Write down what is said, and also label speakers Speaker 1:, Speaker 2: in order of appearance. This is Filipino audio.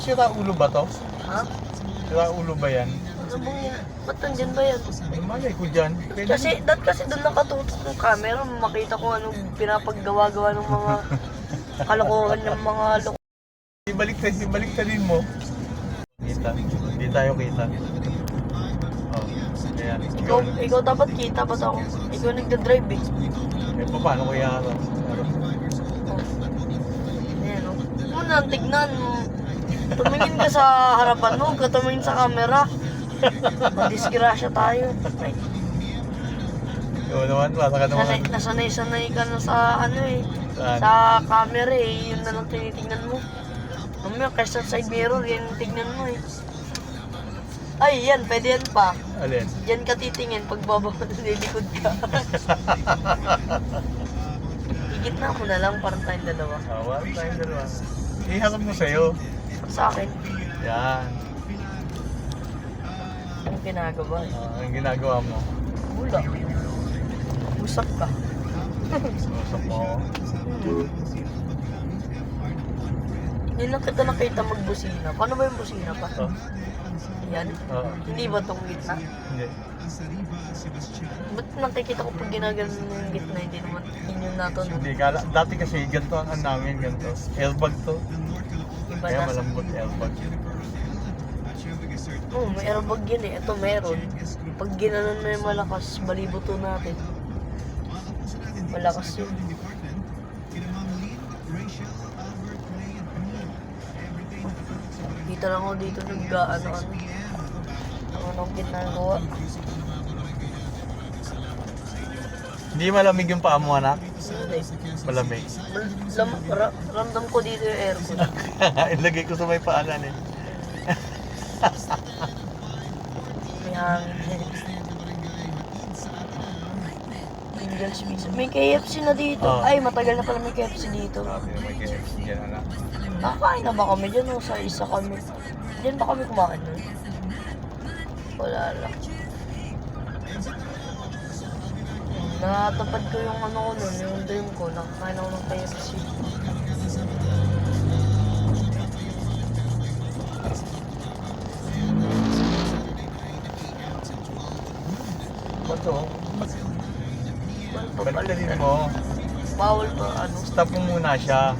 Speaker 1: Sira ulo ba to?
Speaker 2: Ha?
Speaker 1: Sira ulo ba yan?
Speaker 2: Ano yan? Ba't nandyan ba yan?
Speaker 1: Ay, malay ko dyan. Pwede
Speaker 2: Kasi, dat kasi doon nakatutok ng camera, makita ko anong pinapaggawa-gawa ng mga kalokohan ng mga loko.
Speaker 1: Ibaliktad, ibaliktadin mo. Kita. Hindi tayo kita. Oh, ayan.
Speaker 2: Ikaw, ikaw dapat kita, ba't ako? Ikaw nagda-drive eh.
Speaker 1: Eh, paano ko yan? Ano?
Speaker 2: Ayan o. Muna, tignan mo. Tumingin ka sa harapan mo, ka tumingin sa camera. Madisgrasya tayo. Ay,
Speaker 1: Ikaw naman, para ka naman.
Speaker 2: sanay, nasanay-sanay ka na sa ano eh.
Speaker 1: Saan?
Speaker 2: Sa camera eh, yun na lang tinitingnan mo. Mamaya, kaysa side mirror, yan yung tignan mo eh. Ay, yan, pwede yan pa.
Speaker 1: Alin?
Speaker 2: Diyan ka titingin pag baba nilikod ka. Igitna mo na lang, parang tayong dalawa.
Speaker 1: Awa, tayong dalawa. Iharap mo sa'yo.
Speaker 2: Sa akin,
Speaker 1: Yan.
Speaker 2: anong ginagawa?
Speaker 1: Ah, ang ginagawa mo.
Speaker 2: Wala. Usap ka.
Speaker 1: Usap mo.
Speaker 2: Hmm. Hindi lang kita nakita magbusina. Paano ba yung busina pa?
Speaker 1: Oh,
Speaker 2: Yan?
Speaker 1: Oo.
Speaker 2: Hindi ba itong gitna?
Speaker 1: Hindi.
Speaker 2: Ba't nakikita ko pag ginaganon yung gitna, hindi naman yun yung natunod.
Speaker 1: Hindi, kala, dati kasi ganito ang namin, ganito. Airbag to.
Speaker 2: Iba
Speaker 1: Kaya malambot airbag.
Speaker 2: Oo, may airbag yun eh. Ito meron. Pag ginanon na yung malakas, balibuto natin. Malakas yun. Dito lang ako dito nag ano ano. Ang anong ginagawa.
Speaker 1: Hindi malamig yung paa mo, anak? Malamig.
Speaker 2: Lam, ra, ramdam ko dito yung aircon.
Speaker 1: Ilagay ko sa may paanan eh.
Speaker 2: May hangin. Angel's Pizza. May KFC na dito.
Speaker 1: Oo.
Speaker 2: Ay, matagal na pala may KFC dito.
Speaker 1: Sabi, may KFC dyan, anak.
Speaker 2: Nakakain na ba kami dyan o sa isa kami? Diyan ba kami kumain nun? Wala lang. Natapad ko yung ano ko nun, yung dream ko. Nakakain ako ng KFC.
Speaker 1: Bato.
Speaker 2: Bawal pa
Speaker 1: Baliktadin
Speaker 2: palitan.
Speaker 1: mo.
Speaker 2: Bawal pa ano.
Speaker 1: Stop mo muna siya.